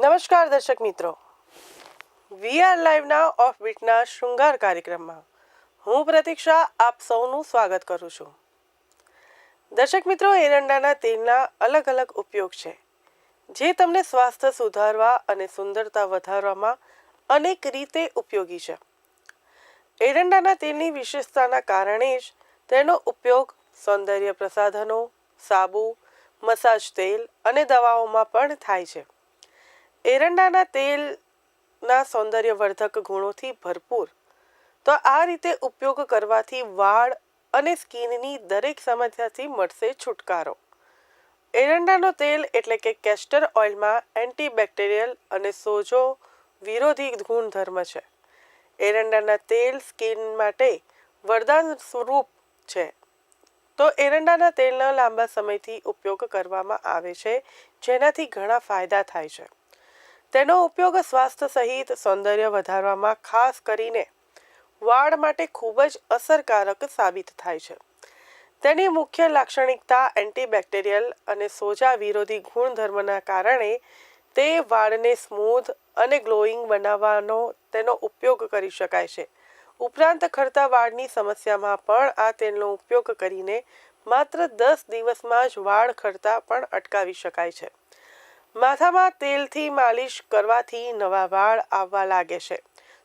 નમસ્કાર દર્શક મિત્રો. વીઆર લાઈવના ઓફ બીટના શૃંગાર કાર્યક્રમમાં હું પ્રતીક્ષા આપ સૌનું સ્વાગત કરું છું. દર્શક મિત્રો, એરંડાના તેલના અલગ અલગ ઉપયોગ છે, જે તમને સ્વાસ્થ્ય સુધારવા અને સુંદરતા વધારવામાં અનેક રીતે ઉપયોગી છે. એરંડાના તેલની વિશેષતાના કારણે જ તેનો ઉપયોગ સૌંદર્ય પ્રસાધનો, સાબુ, મસાજ તેલ અને દવાઓમાં પણ થાય છે. એરંડાના તેલના સૌંદર્યવર્ધક ગુણોથી ભરપૂર. તો આ રીતે ઉપયોગ કરવાથી વાળ અને સ્કિનની દરેક સમસ્યાથી મળશે છુટકારો. એરંડાનો તેલ એટલે કે કેસ્ટર ઓઇલમાં એન્ટીબેક્ટેરિયલ અને સોજો વિરોધી ગુણધર્મ છે. એરંડાના તેલ સ્કિન માટે વરદાન સ્વરૂપ છે. તો એરંડાના તેલનો લાંબા સમયથી ઉપયોગ કરવામાં આવે છે, જેનાથી ઘણા ફાયદા થાય છે. તેનો ઉપયોગ સ્વાસ્થ્ય સહિત સૌંદર્ય વધારવામાં ખાસ કરીને વાળ માટે ખૂબ જ અસરકારક સાબિત થાય છે. તેની મુખ્ય લાક્ષણિકતા એન્ટીબેક્ટેરિયલ અને સોજા વિરોધી ગુણધર્મના કારણે તે વાળને સ્મૂધ અને ગ્લોઈંગ બનાવવાનો તેનો ઉપયોગ કરી શકાય છે. ઉપરાંત ખરતા વાળની સમસ્યામાં પણ આ તેલનો ઉપયોગ કરીને માત્ર દસ દિવસમાં જ વાળ ખરતા પણ અટકાવી શકાય છે. માથામાં તેલથી માલિશ કરવાથી નવા વાળ આવવા લાગે છે.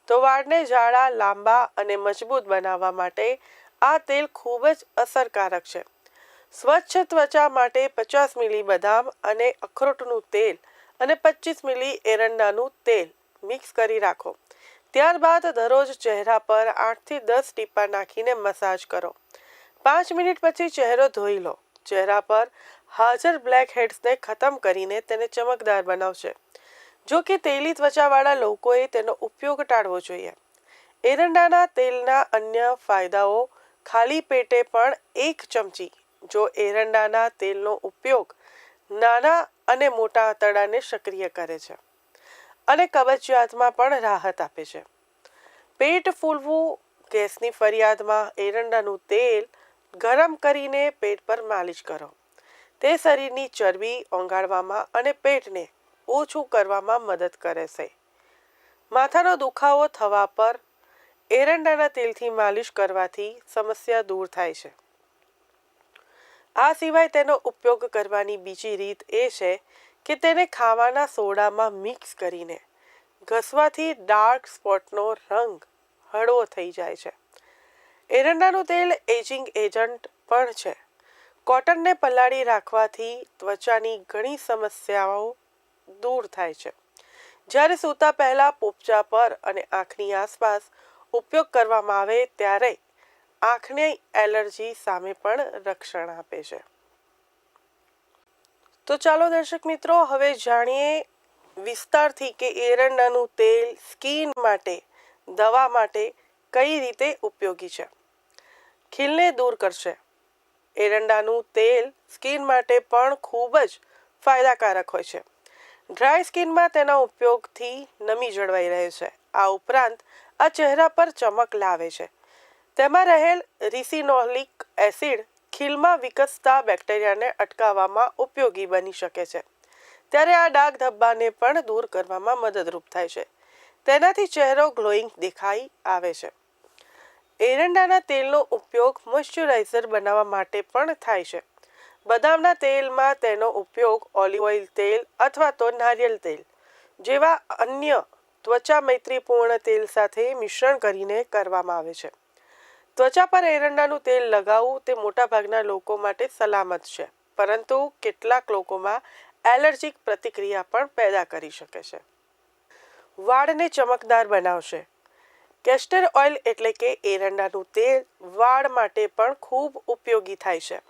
તો વાળને જાડા, લાંબા અને મજબૂત બનાવવા માટે આ તેલ ખૂબ જ અસરકારક છે. સ્વચ્છ ત્વચા માટે પચાસ મિલી બદામ અને અખરોટનું તેલ અને પચીસ મિલી એરંડાનું તેલ મિક્સ કરી રાખો. ત્યારબાદ દરરોજ ચહેરા પર આઠથી દસ ટીપા નાખીને મસાજ કરો. પાંચ મિનિટ પછી ચહેરો ધોઈ લો. ચહેરા પર હાજર બ્લેક હેડ્સને ખતમ કરીને તેને ચમકદાર બનાવશે. જો કે તેલી ત્વચાવાળા લોકોએ તેનો ઉપયોગ ટાળવો જોઈએ. એરંડાના તેલના અન્ય ફાયદાઓ ખાલી પેટે પણ એક ચમચી. જો એરંડાના તેલનો ઉપયોગ નાના અને મોટા આંતરડાને સક્રિય કરે છે અને કબજિયાતમાં પણ રાહત આપે છે. પેટ ફૂલવું ગેસની ફરિયાદમાં એરંડાનું તેલ ગરમ કરીને પેટ પર માલિશ કરો. તે શરીરની ચરબી ઓંગાળવામાં અને પેટને ઓછું કરવામાં મદદ કરે છે. માથાનો દુખાવો થવા પર એરંડાના તેલથી માલિશ કરવાથી સમસ્યા દૂર થાય છે. આ સિવાય તેનો ઉપયોગ કરવાની બીજી રીત એ છે કે તેને ખાવાના સોડામાં મિક્સ કરીને ઘસવાથી ડાર્ક સ્પોટનો રંગ હળવો થઈ જાય છે. એરંડાનું તેલ એજિંગ એજન્ટ પણ છે. કોટનને પલાળી રાખવાથી ત્વચાની ઘણી સમસ્યાઓ દૂર થાય છે. જ્યારે સૂતા પહેલાં પોપચા પર અને આંખની આસપાસ ઉપયોગ કરવામાં આવે ત્યારે આંખને એલર્જી સામે પણ રક્ષણ આપે છે. તો ચાલો દર્શક મિત્રો, હવે જાણીએ વિસ્તારથી કે એરંડાનું તેલ સ્કિન માટે, દવા માટે કઈ રીતે ઉપયોગી છે. ખીલને દૂર કરશે. એરંડાનું તેલ સ્કિન માટે પણ ખૂબ જ ફાયદાકારક હોય છે. ડ્રાય સ્કિનમાં તેના ઉપયોગથી નમી જળવાઈ રહે છે. આ ઉપરાંત આ ચહેરા પર ચમક લાવે છે. તેમાં રહેલ રિસિનોલિક એસિડ ખીલમાં વિકસતા બેક્ટેરિયાને અટકાવવામાં ઉપયોગી બની શકે છે. ત્યારે આ ડાઘ ધબ્બાને પણ દૂર કરવામાં મદદરૂપ થાય છે. તેનાથી ચહેરો ગ્લોઈંગ દેખાઈ આવે છે. એરંડાના તેલનો ઉપયોગ મોઇશ્ચરાઇઝર બનાવવા માટે પણ થાય છે. બદામના તેલમાં તેનો ઉપયોગ ઓલિવ ઓઇલ તેલ અથવા તો નારિયેળ તેલ જેવા અન્ય ત્વચા મૈત્રીપૂર્ણ તેલ સાથે મિશ્રણ કરીને કરવામાં આવે છે. ત્વચા પર એરંડાનું તેલ લગાવવું તે મોટાભાગના લોકો માટે સલામત છે, પરંતુ કેટલાક લોકોમાં એલર્જીક પ્રતિક્રિયા પણ પેદા કરી શકે છે. વાળને ચમકદાર બનાવશે કેસ્ટર ઓઇલ એટલે કે એરંડાનું તેલ વાળ માટે પણ ખૂબ ઉપયોગી થાય છે.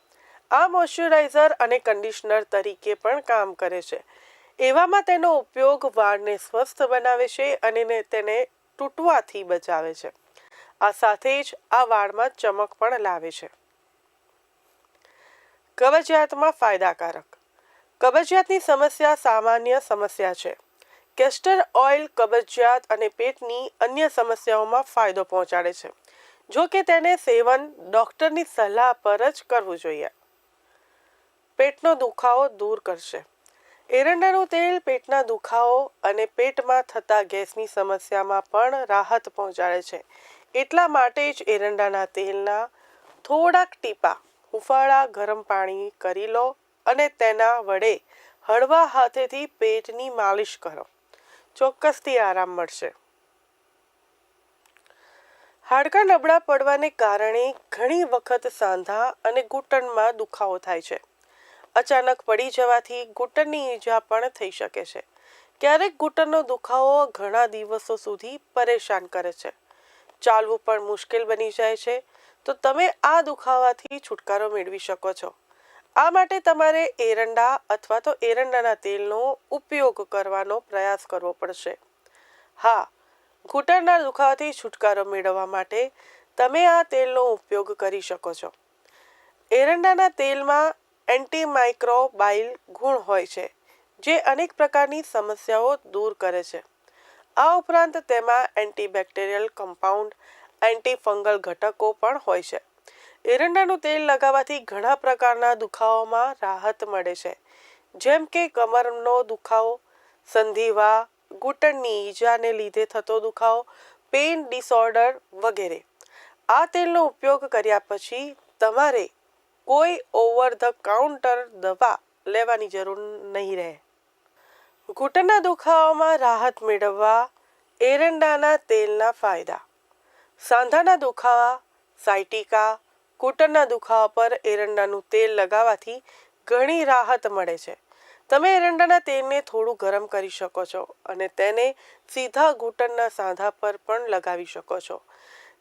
આ મોઇશ્ચરાઇઝર અને કન્ડિશનર તરીકે પણ કામ કરે છે. એવામાં તેનો ઉપયોગ વાળને સ્વસ્થ બનાવે છે અને તેને તૂટવાથી બચાવે છે. આ સાથે જ આ વાળમાં ચમક પણ લાવે છે. કબજિયાતમાં ફાયદાકારક. કબજિયાતની સમસ્યા સામાન્ય સમસ્યા છે. કેસ્ટર ઓઇલ, કબજિયાત અને પેટની અન્ય સમસ્યાઓમાં ફાયદો પહોંચાડે છે. જો કે તેને સેવન ડૉક્ટરની સલાહ પર જ કરવું જોઈએ. પેટનો દુખાવો દૂર કરશે. એરંડાનું તેલ પેટના દુખાવો અને પેટમાં થતા ગેસની સમસ્યામાં પણ રાહત પહોંચાડે છે. એટલા માટે જ એરંડાના તેલના થોડાક ટીપા, હુંફાળા, ગરમ પાણી કરી લો અને તેના વડે હળવા હાથેથી પેટની માલિશ કરો. ચોક્કસથી આરામ મળશે. હાડકાં નબળા પડવાને કારણે ઘણી વખત સાંધા અને ઘૂંટણમાં દુખાવો થાય છે. અચાનક પડી જવાથી ઘૂંટણની ઈજા પણ થઈ શકે છે. ક્યારેક ઘૂંટણનો દુખાવો ઘણા દિવસો સુધી પરેશાન કરે છે. ચાલવું પણ મુશ્કેલ બની જાય છે. તો તમે આ દુખાવાથી છુટકારો મેળવી શકો છો. આ માટે તમારે એરંડા અથવા તો એરંડાના તેલનો ઉપયોગ કરવાનો પ્રયાસ કરવો પડશે. હા, ઘૂંટણના દુખાવાથી છુટકારો મેળવવા માટે તમે આ તેલનો ઉપયોગ કરી શકો છો. એરંડાના તેલમાં એન્ટીમાઇક્રોબાઇલ ગુણ હોય છે, જે અનેક પ્રકારની સમસ્યાઓ દૂર કરે છે. આ ઉપરાંત તેમાં એન્ટીબેક્ટેરિયલ કમ્પાઉન્ડ, એન્ટીફંગલ ઘટકો પણ હોય છે. એરંડાનું તેલ લગાવવાથી ઘણા પ્રકારના દુખાવામાં રાહત મળે છે. જેમ કે કમરનો દુખાવો, સંધિવા, ઘૂંટણની ઈજાને લીધે થતો દુખાવો, પેઇન ડિસઓર્ડર વગેરે. આ તેલનો ઉપયોગ કર્યા પછી તમારે કોઈ ઓવર ધ કાઉન્ટર દવા લેવાની જરૂર નહીં રહે. ઘૂંટણના દુખાવામાં રાહત મેળવવા એરંડાના તેલના ફાયદા. સાંધાના દુખાવા, સાયટિકા ઘૂંટણના દુખાવા પર એરંડાનું તેલ લગાવવાથી ઘણી રાહત મળે છે. તમે એરંડાના તેલને થોડું ગરમ કરી શકો છો અને તેને સીધા ઘૂંટણના સાંધા પર પણ લગાવી શકો છો.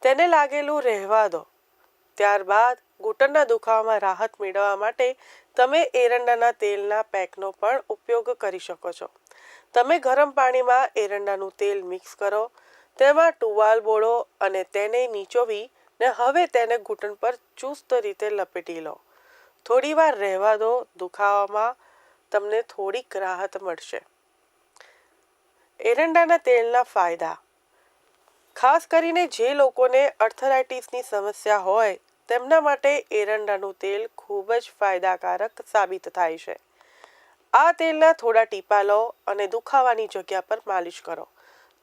તેને લાગેલું રહેવા દો. ત્યારબાદ ઘૂંટણના દુખાવામાં રાહત મેળવવા માટે તમે એરંડાના તેલના પેકનો પણ ઉપયોગ કરી શકો છો. તમે ગરમ પાણીમાં એરંડાનું તેલ મિક્સ કરો, તેમાં ટુવાલ બોળો અને તેને નીચોવી ને હવે તેને ઘૂંટણ પર ચુસ્ત રીતે લપેટી લો. થોડીવાર રહેવા દો, દુખાવામાં તમને થોડીક રાહત મળશે. એરંડાના તેલના ફાયદા. ખાસ કરીને જે લોકોને અર્થરાઇટિસની સમસ્યા હોય, તેમના માટે એરંડાનું તેલ ખૂબ જ ફાયદાકારક સાબિત થાય છે. આ તેલના થોડા ટીપા લો અને દુખાવાની જગ્યા પર માલિશ કરો.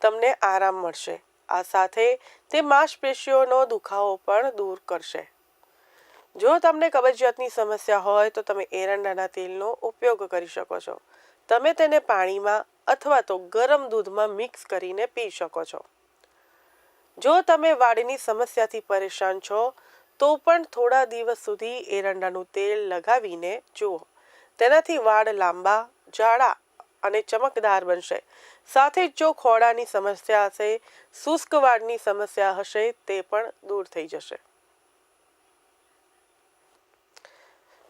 તમને આરામ મળશે. આ સાથે તે માંસપેશીઓનો દુખાવો પણ દૂર કરશે. જો તમને કબજિયાતની સમસ્યા હોય તો તમે એરંડાના તેલનો ઉપયોગ કરી શકો છો. તમે તેને પાણીમાં અથવા તો ગરમ દૂધમાં મિક્સ કરીને પી શકો છો. જો તમે વાળની સમસ્યાથી પરેશાન છો, તો પણ થોડા દિવસ સુધી એરંડાનું તેલ લગાવીને જુઓ. તેનાથી વાળ લાંબા, જાડા અને ચમકદાર બનશે. સાથે જ ખોડાની સમસ્યા હશે, શુષ્ક વાળની સમસ્યા હશે, તે પણ દૂર થઈ જશે.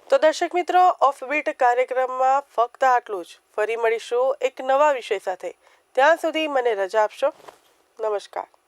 તો દર્શક મિત્રો ઓફબીટ કાર્યક્રમમાં ફક્ત આટલું જ. ફરી મળીશું એક નવા વિષય સાથે. ત્યાં સુધી મને રજા આપશો. નમસ્કાર.